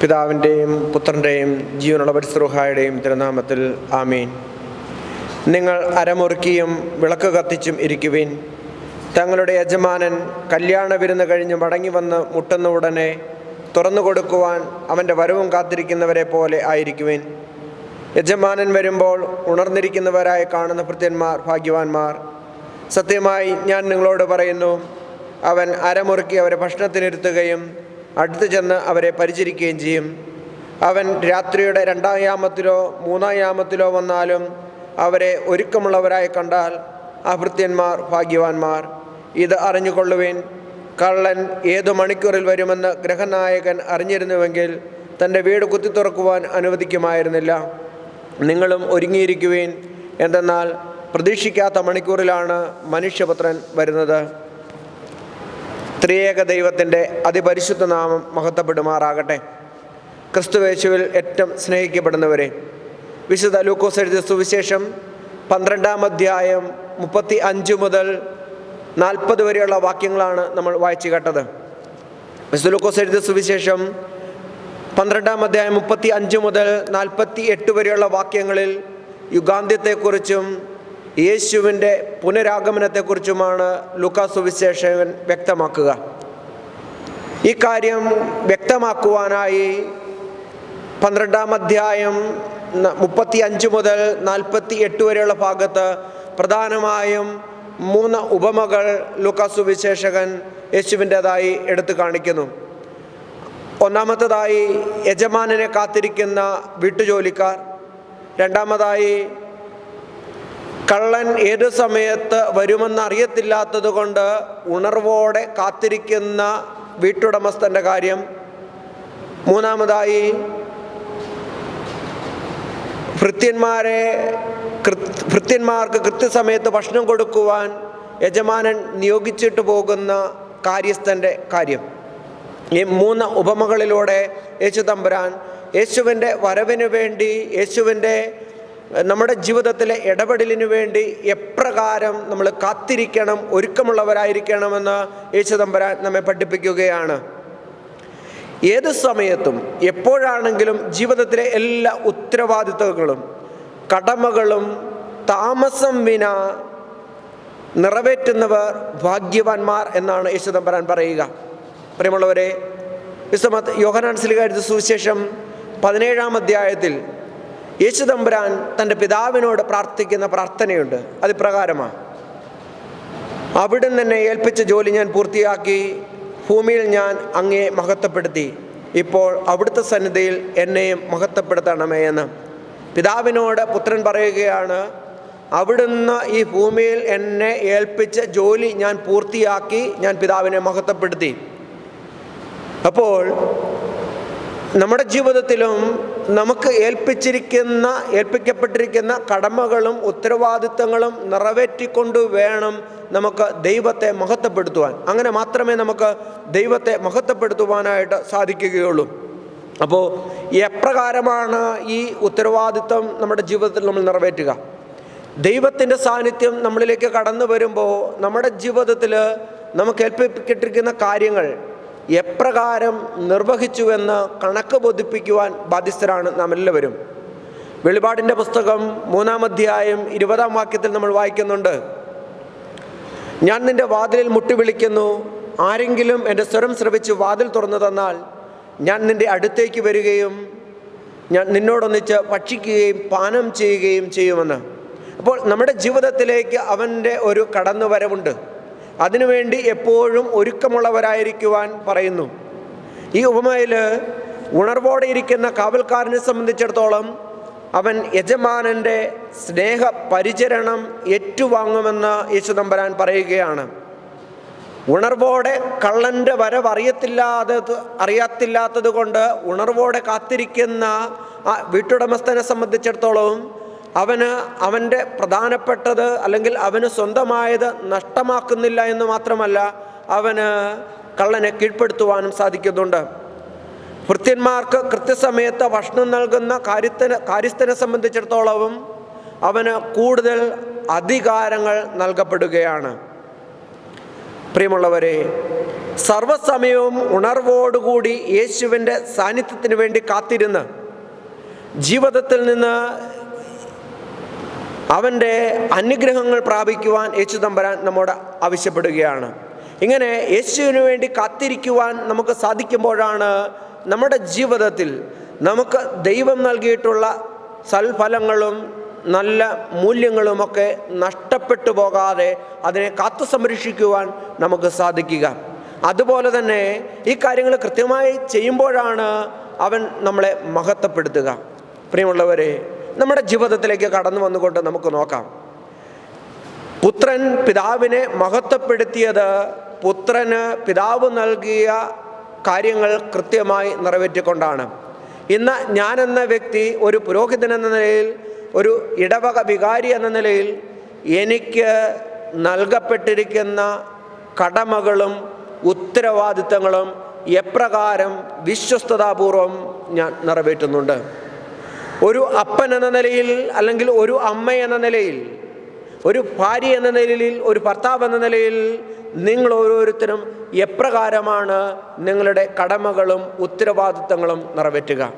പിതാവിന്റെയും പുത്രന്റെയും ജീവനുള്ള പരിസ്രൂഹായുടെയും തിരുനാമത്തിൽ ആമീൻ. നിങ്ങൾ അരമുറുക്കിയും വിളക്ക് കത്തിച്ചും ഇരിക്കുവിൻ. തങ്ങളുടെ യജമാനൻ കല്യാണ വിരുന്ന് കഴിഞ്ഞ് മടങ്ങി വന്ന് മുട്ടുന്ന ഉടനെ തുറന്നു കൊടുക്കുവാൻ അവന്റെ വരവും കാത്തിരിക്കുന്നവരെ പോലെ ആയിരിക്കുവിൻ. യജമാനൻ വരുമ്പോൾ ഉണർന്നിരിക്കുന്നവരായി കാണുന്ന ഭൃത്യന്മാർ ഭാഗ്യവാന്മാർ സത്യമായി ഞാൻ നിങ്ങളോട് പറയുന്നു അവൻ അരമുറുക്കി അവരെ ഭക്ഷണത്തിനിരുത്തുകയും അടുത്ത് ചെന്ന് അവരെ പരിചരിക്കുകയും ചെയ്യും. അവൻ രാത്രിയുടെ രണ്ടാം യാമത്തിലോ മൂന്നാം യാമത്തിലോ വന്നാലും അവരെ ഒരുക്കമുള്ളവരായി കണ്ടാൽ അഭൃത്യന്മാർ ഭൃത്യന്മാർ ഭാഗ്യവാന്മാർ. ഇത് അറിഞ്ഞുകൊള്ളുവിൻ. കള്ളൻ ഏതു മണിക്കൂറിൽ വരുമെന്ന് ഗ്രഹനായകൻ അറിഞ്ഞിരുന്നുവെങ്കിൽ തന്റെ വീട് കുത്തി തുറക്കുവാൻ അനുവദിക്കുമായിരുന്നില്ല. നിങ്ങളും ഒരുങ്ങിയിരിക്കുവിൻ. എന്തെന്നാൽ പ്രതീക്ഷിക്കാത്ത മണിക്കൂറിലാണ് മനുഷ്യപുത്രൻ വരുന്നത്. ത്രിയേക ദൈവത്തിന്റെ അതിപരിശുദ്ധ നാമം മഹത്വപ്പെടുമാറാകട്ടെ. ക്രിസ്തുവേശുവിൽ ഏറ്റവും സ്നേഹിക്കപ്പെടുന്നവരെ. വിശുദ്ധ ലൂക്കോസ് എഴുതിയ സുവിശേഷം പന്ത്രണ്ടാം അധ്യായം മുപ്പത്തി അഞ്ച് മുതൽ നാൽപ്പത് വരെയുള്ള വാക്യങ്ങളാണ് നമ്മൾ വായിച്ചു കേട്ടത്. വിശുദ്ധ ലൂക്കോസ് എഴുതിയ സുവിശേഷം പന്ത്രണ്ടാം അധ്യായം മുപ്പത്തി അഞ്ച് മുതൽ നാൽപ്പത്തി എട്ട് വരെയുള്ള വാക്യങ്ങളിൽ യുഗാന്ത്യത്തെക്കുറിച്ചും യേശുവിന്റെ പുനരാഗമനത്തെക്കുറിച്ചുമാണ് ലൂക്കാ സുവിശേഷകൻ വ്യക്തമാക്കുക. ഇക്കാര്യം കാര്യം വ്യക്തമാക്കുവാനായി പന്ത്രണ്ടാം അധ്യായം മുപ്പത്തി അഞ്ച് മുതൽ നാൽപ്പത്തി എട്ട് വരെയുള്ള ഭാഗത്ത് പ്രധാനമായും മൂന്ന് ഉപമകൾ ലൂക്കാ സുവിശേഷകൻ യേശുവിന്റെതായി എടുത്തു കാണിക്കുന്നു. ഒന്നാമത്തതായി യജമാനനെ കാത്തിരിക്കുന്ന വീട്ടുജോലിക്കാർ രണ്ടാമതായി കള്ളൻ ഏത് സമയത്ത് വരുമെന്ന് അറിയത്തില്ലാത്തത് കൊണ്ട് ഉണർവോടെ കാത്തിരിക്കുന്ന വീട്ടുടമസ്ഥന്റെ കാര്യം മൂന്നാമതായി ഭൃത്യന്മാരെ ഭൃത്യന്മാർക്ക് കൃത്യസമയത്ത് ഭക്ഷണം കൊടുക്കുവാൻ യജമാനൻ നിയോഗിച്ചിട്ട് പോകുന്ന കാര്യസ്ഥന്റെ കാര്യം. ഈ മൂന്ന് ഉപമകളിലൂടെ യേശു തമ്പുരാൻ യേശുവിന്റെ വരവിന് വേണ്ടി യേശുവിന്റെ നമ്മുടെ ജീവിതത്തിലെ ഇടപെടലിനു വേണ്ടി എപ്രകാരം നമ്മൾ കാത്തിരിക്കണം ഒരുക്കമുള്ളവരായിരിക്കണമെന്ന് യേശുദമ്പരാൻ നമ്മെ പഠിപ്പിക്കുകയാണ്. ഏത് സമയത്തും എപ്പോഴാണെങ്കിലും ജീവിതത്തിലെ എല്ലാ ഉത്തരവാദിത്തങ്ങളും കടമകളും താമസം വിന നിറവേറ്റുന്നവർ ഭാഗ്യവാന്മാർ എന്നാണ് യേശുദമ്പരാൻ പറയുക. പ്രിയമുള്ളവരെ വിശ്വമത് യോഹനാൻസിലുകാരുടെ സുവിശേഷം പതിനേഴാം അധ്യായത്തിൽ യേശുദമ്പരാൻ തന്റെ പിതാവിനോട് പ്രാർത്ഥിക്കുന്ന പ്രാർത്ഥനയുണ്ട്. അത് പ്രകാരമാണ് അവിടുന്ന് തന്നെ ഏൽപ്പിച്ച ജോലി ഞാൻ പൂർത്തിയാക്കി. ഭൂമിയിൽ ഞാൻ അങ്ങയെ മഹത്വപ്പെടുത്തി. ഇപ്പോൾ അവിടുത്തെ സന്നിധിയിൽ എന്നെയും മഹത്വപ്പെടുത്തണമേ എന്ന്. പിതാവിനോട് പുത്രൻ പറയുകയാണ് അവിടുന്ന് ഈ ഭൂമിയിൽ എന്നെ ഏൽപ്പിച്ച ജോലി ഞാൻ പൂർത്തിയാക്കി ഞാൻ പിതാവിനെ മഹത്വപ്പെടുത്തി. അപ്പോൾ നമ്മുടെ ജീവിതത്തിലും നമുക്ക് ഏൽപ്പിച്ചിരിക്കുന്ന ഏൽപ്പിക്കപ്പെട്ടിരിക്കുന്ന കടമകളും ഉത്തരവാദിത്തങ്ങളും നിറവേറ്റിക്കൊണ്ട് വേണം നമുക്ക് ദൈവത്തെ മഹത്വപ്പെടുത്തുവാൻ. അങ്ങനെ മാത്രമേ നമുക്ക് ദൈവത്തെ മഹത്വപ്പെടുത്തുവാനായിട്ട് സാധിക്കുകയുള്ളൂ. അപ്പോൾ എപ്രകാരമാണ് ഈ ഉത്തരവാദിത്തം നമ്മുടെ ജീവിതത്തിൽ നമ്മൾ നിറവേറ്റുക? ദൈവത്തിന്റെ സാന്നിധ്യം നമ്മളിലേക്ക് കടന്നു വരുമ്പോൾ നമ്മുടെ ജീവിതത്തിൽ നമുക്ക് ഏൽപ്പിക്കപ്പെട്ടിരിക്കുന്ന കാര്യങ്ങൾ എപ്രകാരം നിർവഹിച്ചുവെന്ന് കണക്ക് ബോധിപ്പിക്കുവാൻ ബാധ്യസ്ഥരാണ് നാം എല്ലാവരും. വെളിപാടിന്റെ പുസ്തകം മൂന്നാം അധ്യായം ഇരുപതാം വാക്യത്തിൽ നമ്മൾ വായിക്കുന്നുണ്ട്. ഞാൻ നിന്റെ വാതിലിൽ മുട്ടി വിളിക്കുന്നു ആരെങ്കിലും എന്റെ സ്വരം ശ്രവിച്ച് വാതിൽ തുറന്നു തന്നാൽ ഞാൻ നിന്റെ അടുത്തേക്ക് വരികയും ഞാൻ നിന്നോടൊന്നിച്ച് ഭക്ഷിക്കുകയും പാനം ചെയ്യുകയും ചെയ്യുമെന്ന്. അപ്പോൾ നമ്മുടെ ജീവിതത്തിലേക്ക് അവന്റെ ഒരു കടന്നുവരവുണ്ട്. അതിനുവേണ്ടി എപ്പോഴും ഒരുക്കമുള്ളവരായിരിക്കുവാൻ പറയുന്നു. ഈ ഉപമയിൽ ഉണർവോടെ ഇരിക്കുന്ന കാവൽക്കാരനെ സംബന്ധിച്ചിടത്തോളം അവൻ യജമാനന്റെ സ്നേഹ പരിചരണം ഏറ്റുവാങ്ങുമെന്ന് യേശുദമ്പരാൻ പറയുകയാണ്. ഉണർവോടെ കള്ളന്റെ വരവ് അറിയത്തില്ലാതെ അറിയാത്തില്ലാത്തത് കൊണ്ട് ഉണർവോടെ കാത്തിരിക്കുന്ന ആ വീട്ടുടമസ്ഥനെ സംബന്ധിച്ചിടത്തോളം അവന് അവന്റെ പ്രധാനപ്പെട്ടത് അല്ലെങ്കിൽ അവന് സ്വന്തമായത് നഷ്ടമാക്കുന്നില്ല എന്ന് മാത്രമല്ല അവന് കള്ളനെ കീഴ്പ്പെടുത്തുവാനും സാധിക്കുന്നുണ്ട്. ഭൃത്യന്മാർക്ക് കൃത്യസമയത്ത് ഭക്ഷണം നൽകുന്ന കാര്യത്തിന് കാര്യസ്ഥനെ സംബന്ധിച്ചിടത്തോളവും അവന് കൂടുതൽ അധികാരങ്ങൾ നൽകപ്പെടുകയാണ്. പ്രിയമുള്ളവരെ സർവസമയവും ഉണർവോടുകൂടി യേശുവിന്റെ സാന്നിധ്യത്തിന് വേണ്ടി കാത്തിരുന്ന് ജീവിതത്തിൽ നിന്ന് അവന്റെ അനുഗ്രഹങ്ങൾ പ്രാപിക്കുവാൻ യേശു തമ്പരാൻ നമ്മോട് ആവശ്യപ്പെടുകയാണ്. ഇങ്ങനെ യേശുവിന് വേണ്ടി കാത്തിരിക്കുവാൻ നമുക്ക് സാധിക്കുമ്പോഴാണ് നമ്മുടെ ജീവിതത്തിൽ നമുക്ക് ദൈവം നൽകിയിട്ടുള്ള സൽഫലങ്ങളും നല്ല മൂല്യങ്ങളുമൊക്കെ നഷ്ടപ്പെട്ടു പോകാതെ അതിനെ കാത്തു സംരക്ഷിക്കുവാൻ നമുക്ക് സാധിക്കുക. അതുപോലെ തന്നെ ഈ കാര്യങ്ങൾ കൃത്യമായി ചെയ്യുമ്പോഴാണ് അവൻ നമ്മളെ മഹത്വപ്പെടുത്തുക. പ്രിയമുള്ളവരെ നമ്മുടെ ജീവിതത്തിലേക്ക് കടന്നു വന്നുകൊണ്ട് നമുക്ക് നോക്കാം. പുത്രൻ പിതാവിനെ മഹത്വപ്പെടുത്തിയത് പുത്രന് പിതാവ് നൽകിയ കാര്യങ്ങൾ കൃത്യമായി നിറവേറ്റിക്കൊണ്ടാണ്. ഇന്ന് ഞാനെന്ന വ്യക്തി ഒരു പുരോഹിതൻ എന്ന നിലയിൽ ഒരു ഇടവക വികാരി എന്ന നിലയിൽ എനിക്ക് നൽകപ്പെട്ടിരിക്കുന്ന കടമകളും ഉത്തരവാദിത്തങ്ങളും എപ്രകാരം വിശ്വസ്തതാപൂർവം ഞാൻ നിറവേറ്റുന്നുണ്ട്. ഒരു അപ്പൻ എന്ന നിലയിൽ അല്ലെങ്കിൽ ഒരു അമ്മ എന്ന നിലയിൽ ഒരു ഭാര്യ എന്ന നിലയിൽ ഒരു ഭർത്താവ് എന്ന നിലയിൽ നിങ്ങൾ ഓരോരുത്തരും എപ്രകാരമാണ് നിങ്ങളുടെ കടമകളും ഉത്തരവാദിത്തങ്ങളും നിറവേറ്റുക.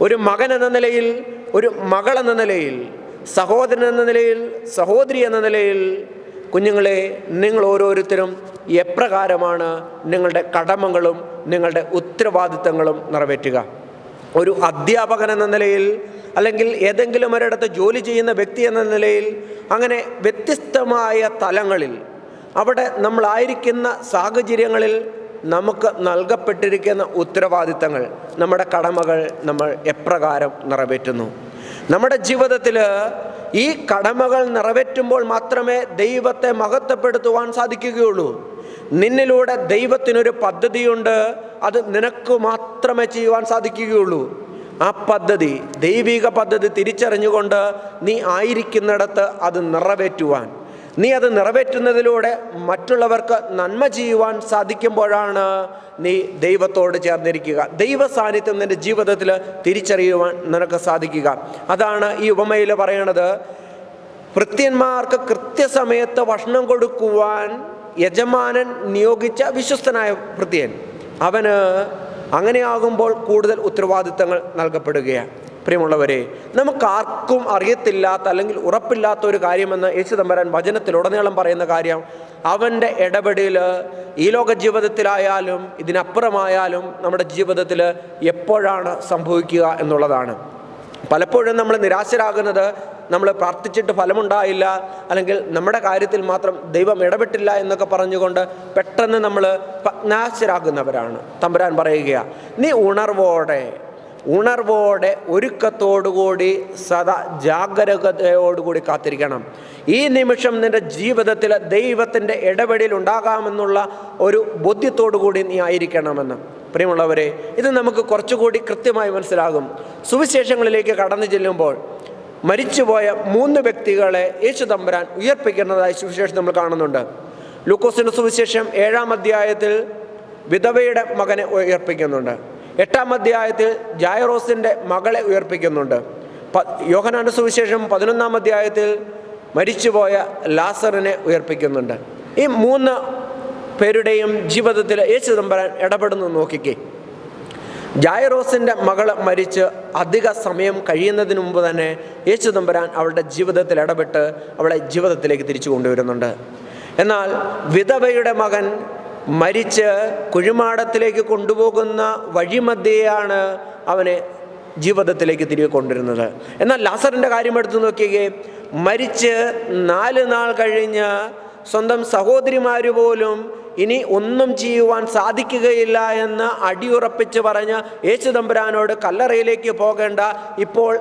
ഒരു മകൻ എന്ന നിലയിൽ ഒരു മകൾ എന്ന നിലയിൽ സഹോദരൻ എന്ന നിലയിൽ സഹോദരി എന്ന നിലയിൽ കുഞ്ഞുങ്ങളെ നിങ്ങൾ ഓരോരുത്തരും എപ്രകാരമാണ് നിങ്ങളുടെ കടമകളും നിങ്ങളുടെ ഉത്തരവാദിത്തങ്ങളും നിറവേറ്റുക. ഒരു അധ്യാപകൻ എന്ന നിലയിൽ അല്ലെങ്കിൽ ഏതെങ്കിലും ഒരിടത്ത് ജോലി ചെയ്യുന്ന വ്യക്തി എന്ന നിലയിൽ അങ്ങനെ വ്യത്യസ്തമായ തലങ്ങളിൽ അവിടെ നമ്മളായിരിക്കുന്ന സാഹചര്യങ്ങളിൽ നമുക്ക് നൽകപ്പെട്ടിരിക്കുന്ന ഉത്തരവാദിത്തങ്ങൾ നമ്മുടെ കടമകൾ നമ്മൾ എപ്രകാരം നിറവേറ്റുന്നു. നമ്മുടെ ജീവിതത്തിൽ ഈ കടമകൾ നിറവേറ്റുമ്പോൾ മാത്രമേ ദൈവത്തെ മഹത്വപ്പെടുത്തുവാൻ സാധിക്കുകയുള്ളൂ. നിന്നിലൂടെ ദൈവത്തിനൊരു പദ്ധതിയുണ്ട് അത് നിനക്ക് മാത്രമേ ചെയ്യുവാൻ സാധിക്കുകയുള്ളൂ. ആ പദ്ധതി ദൈവിക പദ്ധതി തിരിച്ചറിഞ്ഞുകൊണ്ട് നീ ആയിരിക്കുന്നിടത്ത് അത് നിറവേറ്റുവാൻ. നീ അത് നിറവേറ്റുന്നതിലൂടെ മറ്റുള്ളവർക്ക് നന്മ ചെയ്യുവാൻ സാധിക്കുമ്പോഴാണ് നീ ദൈവത്തോട് ചേർന്നിരിക്കുക. ദൈവ സാന്നിധ്യം നിന്റെ ജീവിതത്തിൽ തിരിച്ചറിയുവാൻ നിനക്ക് സാധിക്കുക. അതാണ് ഈ ഉപമയിൽ പറയണത്. ഭൃത്യന്മാർക്ക് കൃത്യസമയത്ത് ഭക്ഷണം കൊടുക്കുവാൻ യജമാനൻ നിയോഗിച്ച വിശ്വസ്തനായ ഭൃത്യൻ അവന് അങ്ങനെയാകുമ്പോൾ കൂടുതൽ ഉത്തരവാദിത്തങ്ങൾ നൽകപ്പെടുകയാണ്. പ്രിയമുള്ളവരെ നമുക്കാർക്കും അറിയത്തില്ലാത്ത അല്ലെങ്കിൽ ഉറപ്പില്ലാത്ത ഒരു കാര്യമെന്ന് യേശു തമ്പരാൻ വചനത്തിലുടനീളം പറയുന്ന കാര്യം അവന്റെ ഇടപെടൽ ഈ ലോക ജീവിതത്തിലായാലും ഇതിനപ്പുറമായാലും നമ്മുടെ ജീവിതത്തിൽ എപ്പോഴാണ് സംഭവിക്കുക എന്നുള്ളതാണ്. പലപ്പോഴും നമ്മൾ നിരാശരാകുന്നത് നമ്മൾ പ്രാർത്ഥിച്ചിട്ട് ഫലമുണ്ടായില്ല അല്ലെങ്കിൽ നമ്മുടെ കാര്യത്തിൽ മാത്രം ദൈവം ഇടപെട്ടില്ല എന്നൊക്കെ പറഞ്ഞുകൊണ്ട് പെട്ടെന്ന് നമ്മൾ പഗ്നാശരാകുന്നവരാണ് തമ്പുരാൻ പറയുക നീ ഉണർവോടെ ഉണർവോടെ ഒരുക്കത്തോടുകൂടി സദാ ജാഗരൂകതയോടുകൂടി കാത്തിരിക്കണം. ഈ നിമിഷം നിന്റെ ജീവിതത്തിൽ ദൈവത്തിന്റെ ഇടപെടൽ ഉണ്ടാകാമെന്നുള്ള ഒരു ബോധ്യത്തോടുകൂടി നീ ആയിരിക്കണമെന്ന്. പ്രിയമുള്ളവരെ ഇത് നമുക്ക് കുറച്ചുകൂടി കൃത്യമായി മനസ്സിലാകും. സുവിശേഷങ്ങളിലേക്ക് കടന്നു ചെല്ലുമ്പോൾ മരിച്ചുപോയ മൂന്ന് വ്യക്തികളെ യേശു തമ്പുരാൻ ഉയർപ്പിക്കുന്നതായി സുവിശേഷം നമ്മൾ കാണുന്നുണ്ട്. ലൂക്കോസിന്റെ സുവിശേഷം ഏഴാം അധ്യായത്തിൽ വിധവയുടെ മകനെ ഉയർപ്പിക്കുന്നുണ്ട്. എട്ടാം അധ്യായത്തിൽ ജായറോസിന്റെ മകളെ ഉയർപ്പിക്കുന്നുണ്ട്. പ യോഹനാന്റെ സുവിശേഷം പതിനൊന്നാം അധ്യായത്തിൽ മരിച്ചുപോയ ലാസറിനെ ഉയർപ്പിക്കുന്നുണ്ട്. ഈ മൂന്ന് പേരുടെയും ജീവിതത്തിൽ യേശു തമ്പുരാൻ ഇടപെടുന്നു നോക്കിക്കേ. ജായറോസിന്റെ മകൾ മരിച്ച് അധിക സമയം കഴിയുന്നതിന് മുമ്പ് തന്നെ യേശു തമ്പുരാൻ അവളുടെ ജീവിതത്തിൽ ഇടപെട്ട് അവളെ ജീവിതത്തിലേക്ക് തിരിച്ചു കൊണ്ടുവരുന്നുണ്ട്. എന്നാൽ വിധവയുടെ മകൻ മരിച്ച് കുഴിമാടത്തിലേക്ക് കൊണ്ടുപോകുന്ന വഴിമധ്യയാണ് അവനെ ജീവിതത്തിലേക്ക് തിരികെ കൊണ്ടുവരുന്നത്. എന്നാൽ ലാസറിന്റെ കാര്യം എടുത്തു നോക്കിയേ മരിച്ച് നാല് നാൾ കഴിഞ്ഞ് സ്വന്തം സഹോദരിമാർ പോലും ഇനി ഒന്നും ചെയ്യുവാൻ സാധിക്കുകയില്ല എന്ന് അടിയുറപ്പിച്ച് പറഞ്ഞ് യേശുദമ്പുരാനോട് കല്ലറയിലേക്ക് പോകേണ്ട ഇപ്പോൾ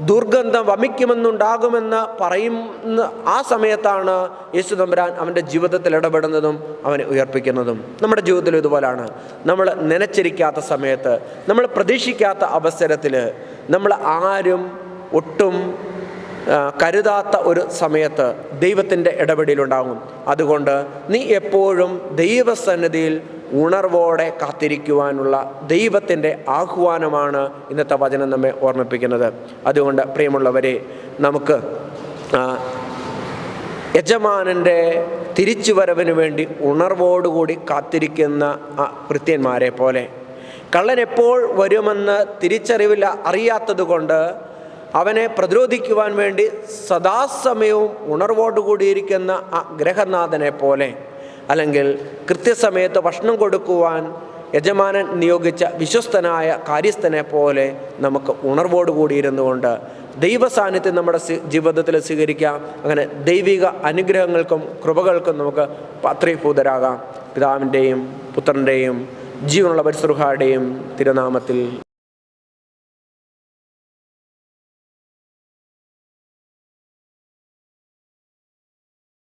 ദുർഗന്ധം വമിക്കുമെന്നുണ്ടാകുമെന്ന് പറയുന്ന ആ സമയത്താണ് യേശു തമ്പുരാൻ അവന്റെ ജീവിതത്തിൽ ഇടപെടുന്നതും അവനെ ഉയർപ്പിക്കുന്നതും. നമ്മുടെ ജീവിതത്തിൽ ഇതുപോലാണ്. നമ്മൾ നനച്ചിരിക്കാത്ത സമയത്ത് നമ്മൾ പ്രതീക്ഷിക്കാത്ത അവസരത്തിൽ നമ്മൾ ആരും ഒട്ടും കരുതാത്ത ഒരു സമയത്ത് ദൈവത്തിന്റെ ഇടപെടലുണ്ടാകും. അതുകൊണ്ട് നീ എപ്പോഴും ദൈവസന്നിധിയിൽ ഉണർവോടെ കാത്തിരിക്കുവാനുള്ള ദൈവത്തിന്റെ ആഹ്വാനമാണ് ഇന്നത്തെ വചനം നമ്മെ ഓർമ്മിപ്പിക്കുന്നത്. അതുകൊണ്ട് പ്രിയമുള്ളവരെ നമുക്ക് യജമാനന്റെ തിരിച്ചു വരവിന് വേണ്ടി ഉണർവോടുകൂടി കാത്തിരിക്കുന്ന ആ കൃത്യന്മാരെ പോലെ. കള്ളൻ എപ്പോൾ വരുമെന്ന് തിരിച്ചറിവില്ല അറിയാത്തതുകൊണ്ട് അവനെ പ്രതിരോധിക്കുവാൻ വേണ്ടി സദാസമയവും ഉണർവോടുകൂടിയിരിക്കുന്ന ആ ഗ്രഹനാഥനെ പോലെ അല്ലെങ്കിൽ കൃത്യസമയത്ത് ഭക്ഷണം കൊടുക്കുവാൻ യജമാനൻ നിയോഗിച്ച വിശ്വസ്തനായ കാര്യസ്ഥനെ പോലെ നമുക്ക് ഉണർവോടുകൂടി ഇരുന്നുകൊണ്ട് ദൈവ സാന്നിധ്യം നമ്മുടെ ജീവിതത്തിൽ സ്വീകരിക്കാം. അങ്ങനെ ദൈവിക അനുഗ്രഹങ്ങൾക്കും കൃപകൾക്കും നമുക്ക് പാത്രീഭൂതരാകാം. പിതാവിന്റെയും പുത്രന്റെയും ജീവനുള്ള പരിസൃഹാടെയും തിരുനാമത്തിൽ